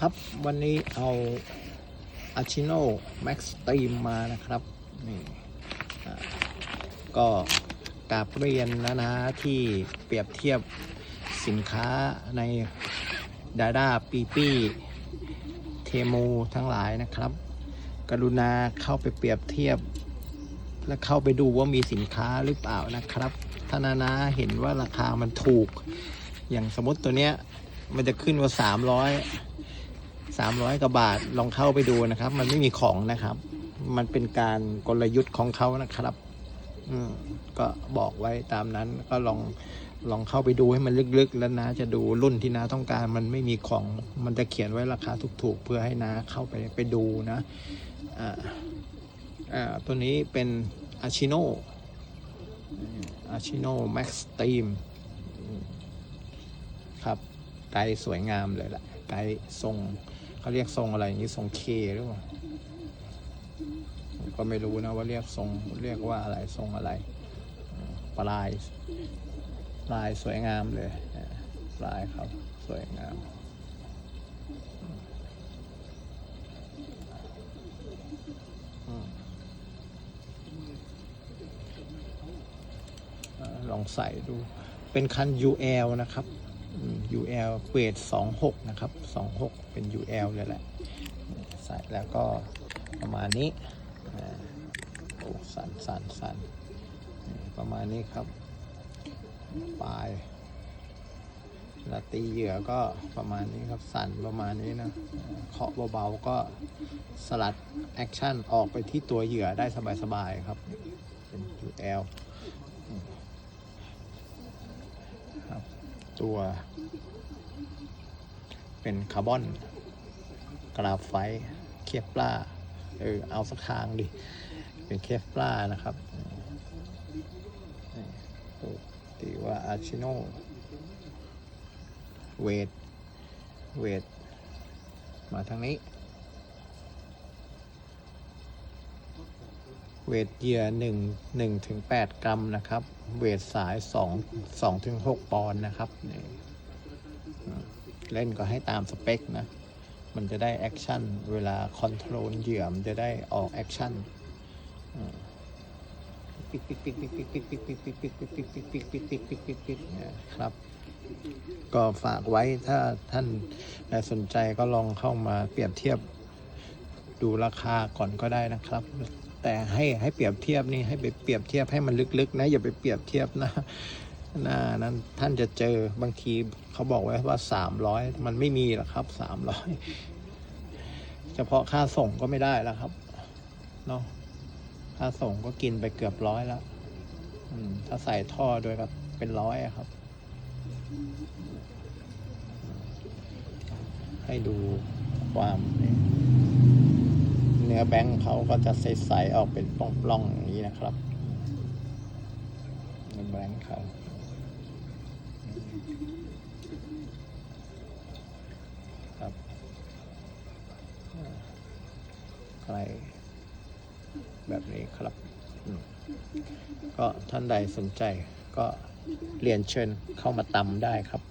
ครับ วันนี้เอาอาชิโนแม็กซ์ตีมมานะครับนี่ก็กาบเรียนนะนะที่เปรียบเทียบสินค้าในดาด้าปีปี้เทมูทั้งหลายนะครับ กรุณาเข้าไปเปรียบเทียบ และเข้าไปดูว่ามีสินค้าหรือเปล่านะครับถ้านานาเห็นว่าราคามันถูก อย่างสมมติตัวเนี้ยมันจะขึ้นว่าสามร้อย สามร้อยกว่าบาทลองเข้าไปดูนะครับ มันไม่มีของนะครับ มันเป็นการกลยุทธ์ของเขานะครับ อืมก็บอกไว้ตามนั้นก็ลองลองเข้าไปดูให้มันลึกๆ แล้วนะจะดูรุ่นที่นาต้องการมันไม่มีของมันจะเขียนไว้ราคาถูกๆ เพื่อให้นาเข้าไปไปดูนะอ่าอ่าตัวนี้เป็นอาชิโนอาชิโนแม็กซ์ตีมครับไกด์สวยงามเลยล่ะไกด์ทรง เขาเรียกทรงอะไรอย่างนี้ทรงเคหรือเปล่าก็ไม่รู้นะว่าเรียกทรงเรียกว่าอะไรทรงอะไร ปลายปลายสวยงามเลยปลายครับสวยงามลองใส่ดู เป็นคัน UL นะครับ UL เวท26 นะครับ 26 เป็น UL เลยแหละ ใส่แล้วก็ประมาณนี้โอ้สันสันสันประมาณนี้ครับ ปลายเวลาตีเหยื่อก็ประมาณนี้ครับ สั่นประมาณนี้นะเคาะเบาๆก็สลัดแอคชั่นออกไปที่ตัวเหยื่อได้สบายๆครับ เป็น UL ครับตัว เป็นคาร์บอนกราไฟเคปลาเออเอาสักทางดิ เป็นเคปลานะครับตีว่าอาชิโนเวทเวทมาทางนี้ เวทเยื่อหนึ่งหนึ่งถึงแปดกรัมนะครับ เวทสายสองสองถึงหกปอนด์นะครับ เล่นก็ให้ตามสเปคนะ มันจะได้แอคชั่น เวลาคอนโทรลเหยื่อมนจะได้ออกแอคชั่นปิดปิดปิดปิดปิดปิดปิดปิดปิดปิดปิดปิดปิดปิดปิดปิดปิดปิดปิดนะครับ ก็ฝากไว้ถ้าท่านสนใจก็ลองเข้ามาเปรียบเทียบดูราคาก่อนก็ได้นะครับ แต่ให้ให้เปรียบเทียบนี่ให้ไปเปรียบเทียบให้มันลึกๆ นะ อย่าไปเปรียบเทียบนะ น้านั้นท่านจะเจอบางทีเขาบอกไว้ว่าสามร้อยมันไม่มีหรอกครับสามร้อยเฉพาะค่าส่งก็ไม่ได้แล้วครับเนาะค่าส่งก็กินไปเกือบร้อยแล้วถ้าใส่ท่อโดยกับเป็นร้อยครับ ให้ดูความเนื้อแบงค์เขาก็จะใสๆออกเป็นปล้องๆอย่างนี้นะครับเนื้อแบงค์เขา ครับใครแบบนี้ครับ ก็ท่านใดสนใจก็เรียนเชิญเข้ามาตำได้ครับ